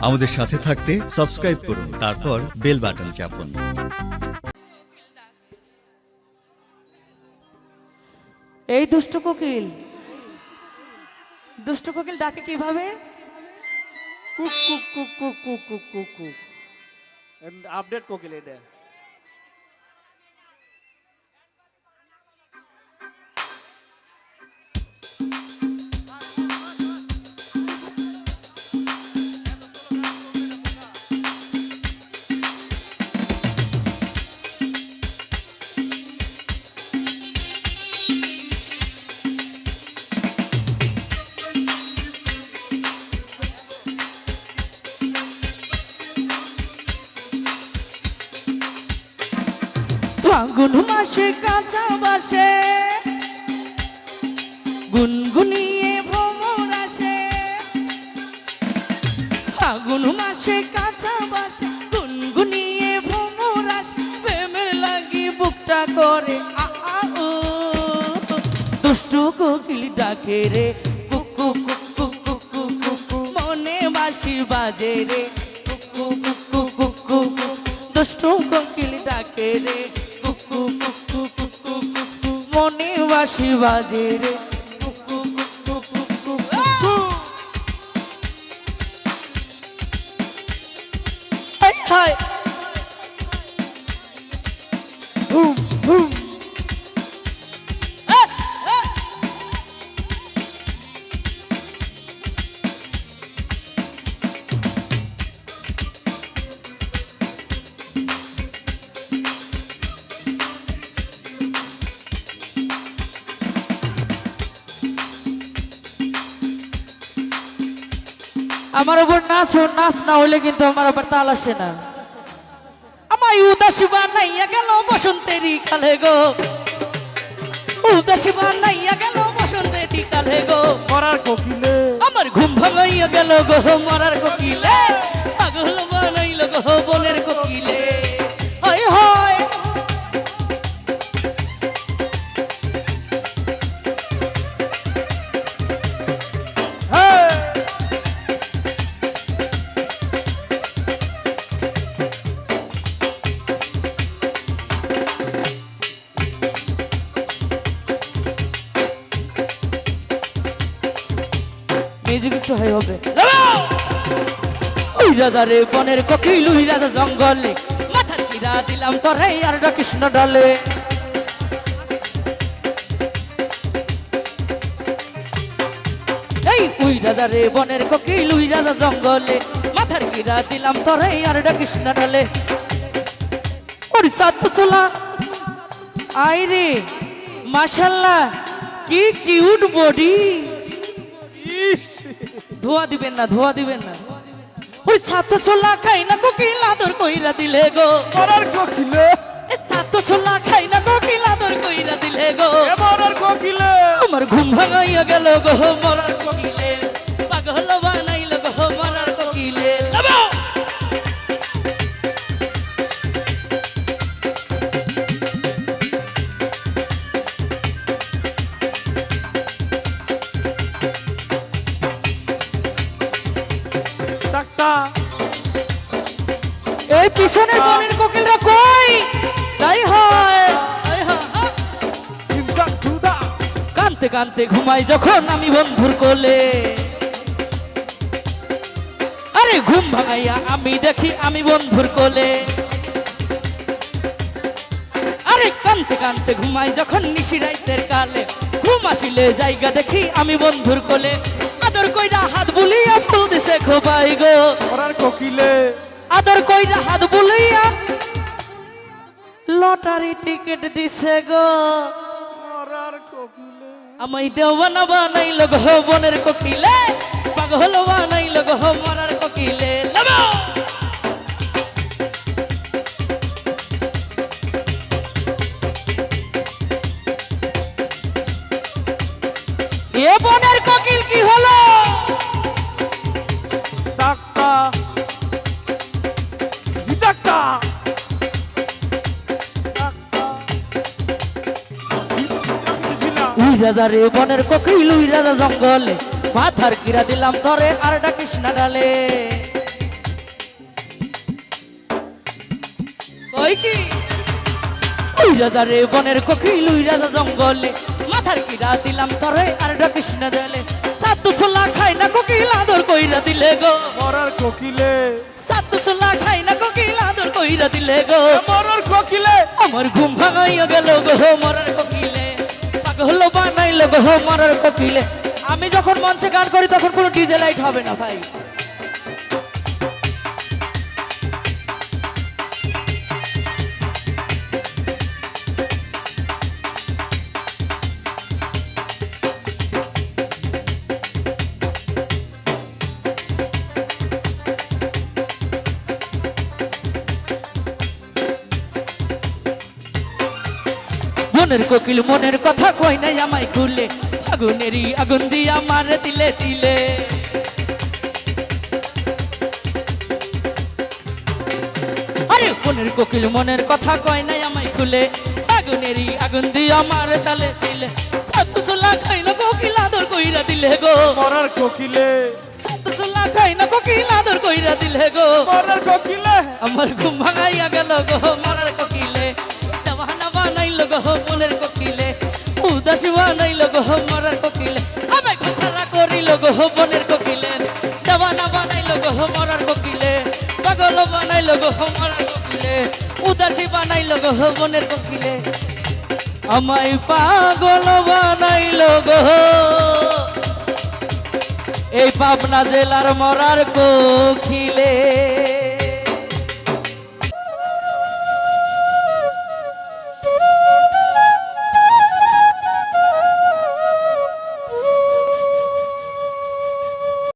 আমাদের সাথে থাকতে সাবস্ক্রাইব করুন তারপর বেল বাটন চাপুন। এই দুষ্ট কোকিল দুষ্ট কোকিল ডাকে কীভাবে? কুক কুক কুক কুক কুক কুক কুক। আপডেট কোকিল এটা। ফাগুন মাসে কাঁচা বাসে গুনগুনিয়ে ভ্রমণ আসে ফাগুন মাসে কাঁচা বাসে গুনগুনিয়ে ভ্রমণ আসে প্রেমে লাগি বুকটা করে আ ও দুষ্ট কোকিল ডাকে রে কুকু কুকু কুকু কুকু মনে বাসি বাজে রে কুকু কুকু কুকু দুষ্ট কোকিল ডাকে রে মনে বাসি বাজে রে। কুকু আমার উপর নাচো নাচ না হলে কিন্তু আমার উপর তাল আসে না। আমায় উদাসী বানাইয়া গেল বসন্তেরই কালে গো। উদাসী বানাইয়া গেল বসন্তেরই কালে গো। মরার কোকিলে। আমার ঘুম ভাঙাইয়া গেল গো মরার মিউজিক একটু হাই হবে। ওই রাজা রে বনের কোকিল, ওই রাজা জঙ্গলে মাথার কিরা দিলাম তোরে আর কৃষ্ণ ডালে। এই উই রাজা রে বনের কোকিল উই রাজা জঙ্গলে মাথার কিরা দিলাম তোরে আর কৃষ্ণ ডালে। ওর সাত চোলা। আই রে মাশাল্লাহ, কি কিউট বডি ধোয়া দিবেন না ধোয়া দিবেন না। ওই সাত ছোলা খাই না কোকিল আদর কইরা দিলে গো। মরার কোকিলে। এ সাত ছোলা খাই না কোকিল আদর কইরা দিলে গো। মরার কোকিলে। আমার ঘুম ভাঙাইয়া গেল গো মরার কোকিলে। টাকটা এই পিছনের বনের কোকিলরা কই? তাই হয়। কানতে কানতে ঘুমাই যখন আমি বন্ধুর কোলে। আরে ঘুম ভাঙাইয়া আমি দেখি আমি বন্ধুর কোলে। আরে কানতে কানতে ঘুমাই যখন নিশি রাইতের কালে। ঘুম আসিলে জায়গা দেখি আমি বন্ধুর কোলে। আদর কইরা হাত বুলিয়া ফুল দিছে খোপাই গো। মরার কোকিলে। আদর কইরা হাত বুলিয়া লটারি টিকিট দিছে গো। মরার কোকিলে। আমায় দেওয়ানা বানাইল গো বনের কোকিলে পাগল বানাইল গো মরার কোকিলে। লাবো! এ বনের আক্কা বনের কোকিল উই রাজা জঙ্গলে। মাথার কিরা দিলাম ধরে আর ডাকিস না ডালে। কই কি? বনের উই রাজা জঙ্গলে। মাথার কিরা দিলাম আর ডাকিস না ডালে। সাতু ছোলা খায় না আদর কইরা দিলে গো। মরার কোকিলে কইরা দিলে গো। মরার কোকিলে। আমার ঘুম ভাঙাইয়া গেল গো মরার কোকিলে। পাগল বানাইল গো মরার কোকিলে। আমি যখন মঞ্চে গান করি তখন কোনো ডিজে লাইট হবে না ভাই। মনের কোকিল মনের কথা কই নাই আমায় খুলে। আগুনেরই আগুন দিয়া মারে দিলে দিলে আরে মনের কোকিল মনের কথা কয় নাই আমায় খুলে। আগুনেরই আগুন দিয়া মারে তালে দিলে সাতু সোলা খাই না কোকিল আদর কইরা দিলে গো। মরার কোকিলে। সাতু সোলা খাই না কোকিল আদর কইরা দিলে গো। মরার কোকিলে। আমার ঘুম ভাঙাইয়া গেল গো। মরার উদাসী বানাইল গো বনের কোকিলে। আমায় পাগল বানাইল গো। এই পাবনা জেলার মরার কোকিলে।